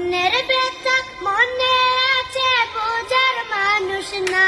মনের ব্যথা মনে আছে বোঝার মানুষ না